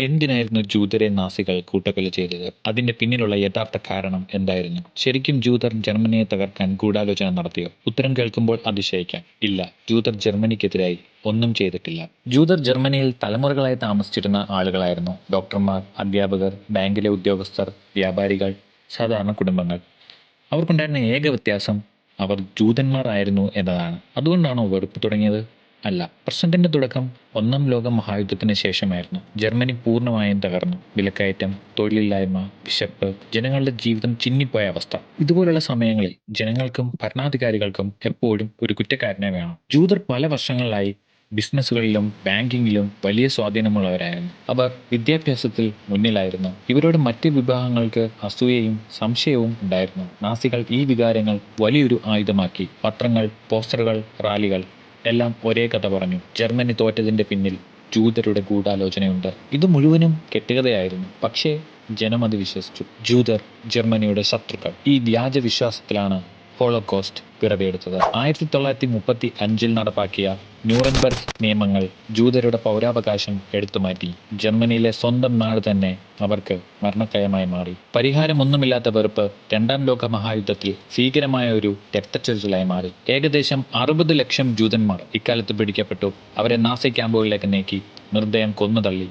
എന്തിനായിരുന്നു ജൂതരെ നാസികൾ കൂട്ടക്കൊല ചെയ്തത്? അതിന്റെ പിന്നിലുള്ള യഥാർത്ഥ കാരണം എന്തായിരുന്നു? ശരിക്കും ജൂതർ ജർമ്മനിയെ തകർക്കാൻ ഗൂഢാലോചന നടത്തിയോ? ഉത്തരം കേൾക്കുമ്പോൾ അതിശയിക്കാം. ഇല്ല ജൂതർ ജർമ്മനിക്കെതിരായി ഒന്നും ചെയ്തിട്ടില്ല. ജൂതർ ജർമ്മനിയിൽ തലമുറകളായി താമസിച്ചിരുന്ന ആളുകളായിരുന്നു ഡോക്ടർമാർ അധ്യാപകർ ബാങ്കിലെ ഉദ്യോഗസ്ഥർ വ്യാപാരികൾ സാധാരണ കുടുംബങ്ങൾ. അവർക്കുണ്ടായിരുന്ന ഏക വ്യത്യാസം അവർ ജൂതന്മാരായിരുന്നു എന്നതാണ്. അതുകൊണ്ടാണോ വെറുപ്പ് തുടങ്ങിയത്? അല്ല പ്രശ്നത്തിന്റെ തുടക്കം ഒന്നാം ലോക മഹായുദ്ധത്തിന് ശേഷമായിരുന്നു. ജർമ്മനി പൂർണമായും തകർന്നു. വിലക്കയറ്റം തൊഴിലില്ലായ്മ വിശപ്പ് ജനങ്ങളുടെ ജീവിതം ചിന്നിപ്പോയ അവസ്ഥ. ഇതുപോലുള്ള സമയങ്ങളിൽ ജനങ്ങൾക്കും ഭരണാധികാരികൾക്കും എപ്പോഴും ഒരു കുറ്റക്കാരനെ വേണം. ജൂതർ പല വർഷങ്ങളിലായി ബിസിനസ്സുകളിലും ബാങ്കിങ്ങിലും വലിയ സ്വാധീനമുള്ളവരായിരുന്നു. അവർ വിദ്യാഭ്യാസത്തിൽ മുന്നിലായിരുന്നു. ഇവരോട് മറ്റ് വിഭാഗങ്ങൾക്ക് അസൂയയും സംശയവും ഉണ്ടായിരുന്നു. നാസികൾ ഈ വികാരങ്ങൾ വലിയൊരു ആയുധമാക്കി. പത്രങ്ങൾ പോസ്റ്ററുകൾ റാലികൾ എല്ലാം ഒരേ കഥ പറഞ്ഞു. ജർമ്മനി തോറ്റതിന്റെ പിന്നിൽ ജൂതരുടെ ഗൂഢാലോചനയുണ്ട്. ഇത് മുഴുവനും കെട്ടുകഥയായിരുന്നു. പക്ഷേ ജനം അത് വിശ്വസിച്ചു. ജൂതർ ജർമ്മനിയുടെ ശത്രുക്കൾ. ഈ വ്യാജ വിശ്വാസത്തിലാണ് ഹോളോകോസ്റ്റ് പിറവിയെടുത്തത്. ആയിരത്തി തൊള്ളായിരത്തി മുപ്പത്തി അഞ്ചിൽ നടപ്പാക്കിയ ന്യൂറൻബർഗ് നിയമങ്ങൾ ജൂതരുടെ പൗരാവകാശം എടുത്തുമാറ്റി. ജർമ്മനിയിലെ സ്വന്തം നാട് തന്നെ അവർക്ക് മരണക്കയമായി മാറി. പരിഹാരമൊന്നുമില്ലാത്ത വെറുപ്പ് രണ്ടാം ലോക മഹായുദ്ധത്തിൽ ഭീകരമായ ഒരു രക്തച്ചൊരിച്ചിലായി മാറി. ഏകദേശം അറുപത് ലക്ഷം ജൂതന്മാർ ഇക്കാലത്ത് പിടിക്കപ്പെട്ടു. അവരെ നാസി ക്യാമ്പുകളിലേക്ക് നീക്കി നിർദ്ദയം കൊന്നുതള്ളി.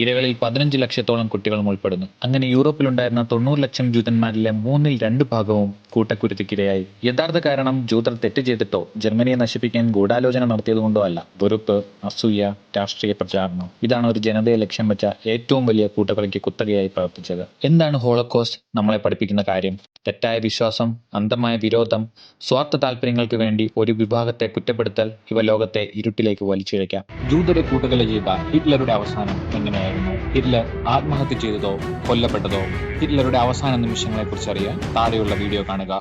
ഇരകളിൽ പതിനഞ്ച് ലക്ഷത്തോളം കുട്ടികളും ഉൾപ്പെടുന്നു. അങ്ങനെ യൂറോപ്പിലുണ്ടായിരുന്ന തൊണ്ണൂറ് ലക്ഷം ജൂതന്മാരിലെ മൂന്നിൽ രണ്ട് ഭാഗവും കൂട്ടക്കുരുത്തിക്കിരയായി യഥാർത്ഥ കാരണം ജൂതർ തെറ്റ് ചെയ്തിട്ടോ ജർമ്മനിയെ നശിപ്പിക്കാൻ ഗൂഢാലോചന നടത്തിയതുകൊണ്ടോ അല്ല. വെറുപ്പ് അസൂയ രാഷ്ട്രീയ പ്രചാരണം. ഇതാണ് ഒരു ജനതയെ ലക്ഷ്യം വെച്ച ഏറ്റവും വലിയ കൂട്ടക്കൊലയ്ക്ക് കുത്തകയായി പ്രവർത്തിച്ചത്. എന്താണ് ഹോളോകോസ്റ്റ് നമ്മളെ പഠിപ്പിക്കുന്ന കാര്യം? തെറ്റായ വിശ്വാസം അന്ധമായ വിരോധം സ്വാർത്ഥ താല്പര്യങ്ങൾക്ക് വേണ്ടി ഒരു വിഭാഗത്തെ കുറ്റപ്പെടുത്തൽ ഇവ ലോകത്തെ ഇരുട്ടിലേക്ക് വലിച്ചിഴയ്ക്കാം. ജൂതരെ കൂട്ടുകൊല ചെയ്ത ഹിറ്റ്ലറുടെ അവസാനം എങ്ങനെയായിരുന്നു? ഹിറ്റ്ലർ ആത്മഹത്യ ചെയ്തതോ കൊല്ലപ്പെട്ടതോ? ഹിറ്റ്ലറുടെ അവസാന നിമിഷങ്ങളെക്കുറിച്ച് അറിയാൻ താഴെയുള്ള വീഡിയോ കാണുക.